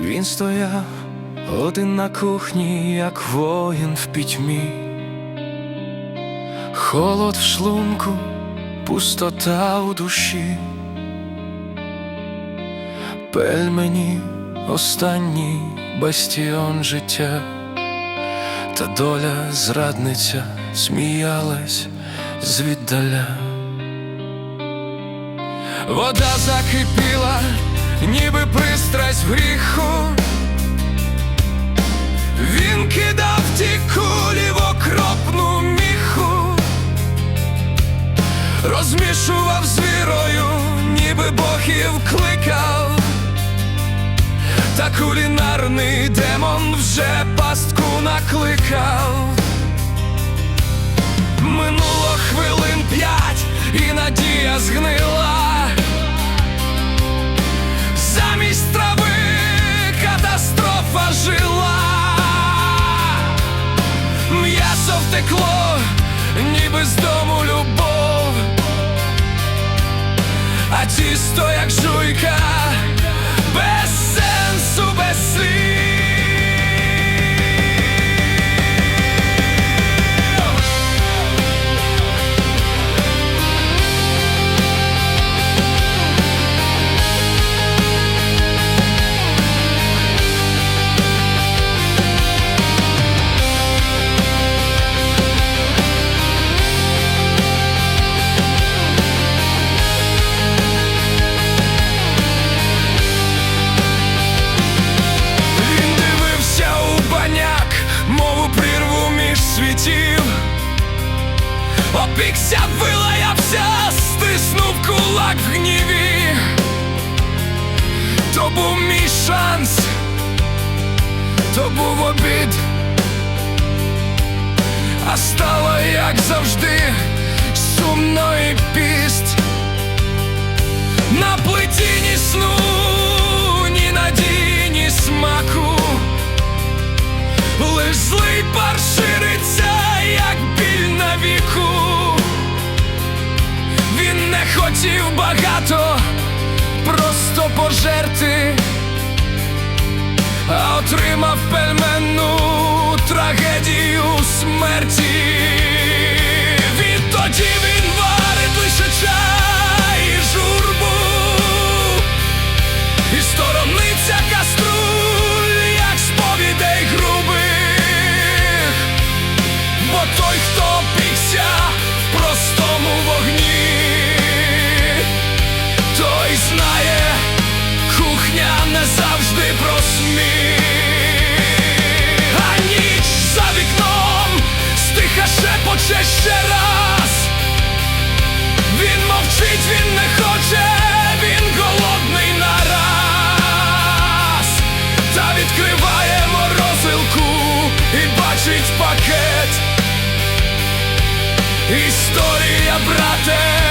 Він стояв один на кухні, як воїн в пітьмі, холод в шлунку, пустота у душі, пельмені останній бастіон життя, та доля зрадниця сміялась звіддаля. Вода закипіла, ніби пристрасть в гріху. Він кидав ті кулі в окропну міху, розмішував з вірою, ніби богів кликав, та кулінарний демон вже пастку накликав. Минуло хвилин п'ять, і надія згнила. М'ясо втекло, ніби з дому любов, а тісто як жуйка, без сенсу, без слів. Опікся, вилаявся, стиснув кулак в гніві. То був мій шанс, то був обід, а стало, як завжди, хотів багато, просто пожерти, а отримав пельменну трагедію смерті. Відтоді він варить лише чай і журбу. І сторониться каструль, як сповідей грубих, бо той, хто пікся в простому вогні, той знає, кухня не завжди про сміх. А ніч за вікном стиха шепоче ще раз. Він мовчить, він не хоче, він голодний нараз. Та відкриває морозилку і бачить пакет. Історія, брате,